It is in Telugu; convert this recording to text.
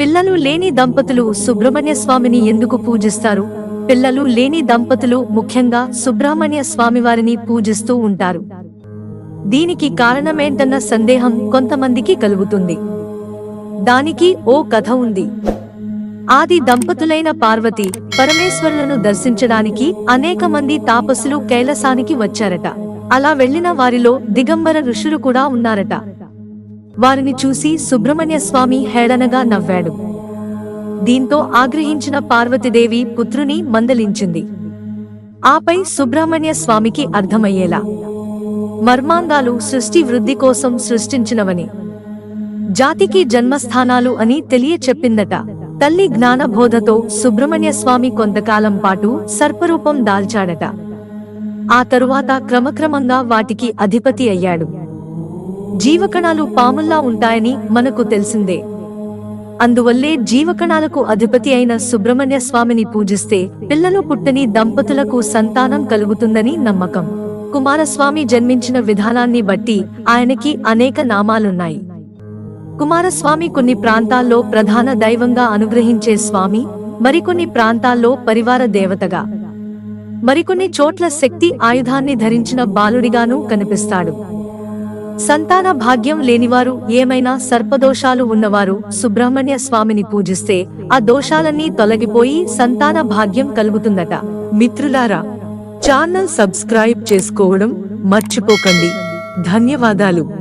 పిల్లలు లేని దంపతులు సుబ్రహ్మణ్య స్వామిని ఎందుకు పూజిస్తారు? పిల్లలు లేని దంపతులు ముఖ్యంగా సుబ్రహ్మణ్య స్వామివారిని పూజిస్తూ ఉంటారు. దీనికి కారణమేంటన్న సందేహం కొంతమందికి కలుగుతుంది. దానికి ఓ కథ ఉంది. ఆది దంపతులైన పార్వతి పరమేశ్వరులను దర్శించడానికి అనేక మంది తాపసులు కైలాసానికి వచ్చారట. అలా వెళ్ళిన వారిలో దిగంబర ఋషులు కూడా ఉన్నారట. వారిని చూసి సుబ్రహ్మణ్య స్వామి హేళనగా నవ్వాడు. దీంతో ఆగ్రహించిన పార్వతీదేవి పుత్రుని మందలించింది. ఆపై సుబ్రహ్మణ్య స్వామికి అర్థమయ్యేలా. మర్మాంగాలు సృష్టి వృద్ధి కోసం సృష్టించినవని. జాతికి జన్మస్థానాలు అని తెలియచెప్పిందట. తల్లి జ్ఞానబోధతో సుబ్రహ్మణ్య స్వామి కొంతకాలం పాటు సర్పరూపం దాల్చాడట. ఆ తరువాత క్రమక్రమంగా వాటికి అధిపతి అయ్యాడు. జీవకణాలు పాముల్లా ఉంటాయని మనకు తెలిసిందే. అందువల్లే జీవకణాలకు అధిపతి అయిన సుబ్రహ్మణ్య స్వామిని పూజిస్తే పిల్లలు పుట్టని దంపతులకు సంతానం కలుగుతుందని నమ్మకం. కుమారస్వామి జన్మించిన విధానాన్ని బట్టి ఆయనకి అనేక నామాలున్నాయి. కుమారస్వామి కొన్ని ప్రాంతాల్లో ప్రధాన దైవంగా అనుగ్రహించే స్వామి మరికొన్ని ప్రాంతాల్లో పరివార దేవతగా. మరికొన్ని చోట్ల శక్తి ఆయుధాన్ని ధరించిన బాలుడిగానూ కనిపిస్తాడు. సంతాన భాగ్యం లేనివారు ఏమైనా సర్పదోషాలు ఉన్నవారు సుబ్రహ్మణ్య స్వామిని పూజిస్తే ఆ దోషాలన్నీ తొలగిపోయి సంతాన భాగ్యం కలుగుతుందట. మిత్రులారా ఛానల్ సబ్స్క్రైబ్ చేసుకోవడం మర్చిపోకండి. ధన్యవాదాలు.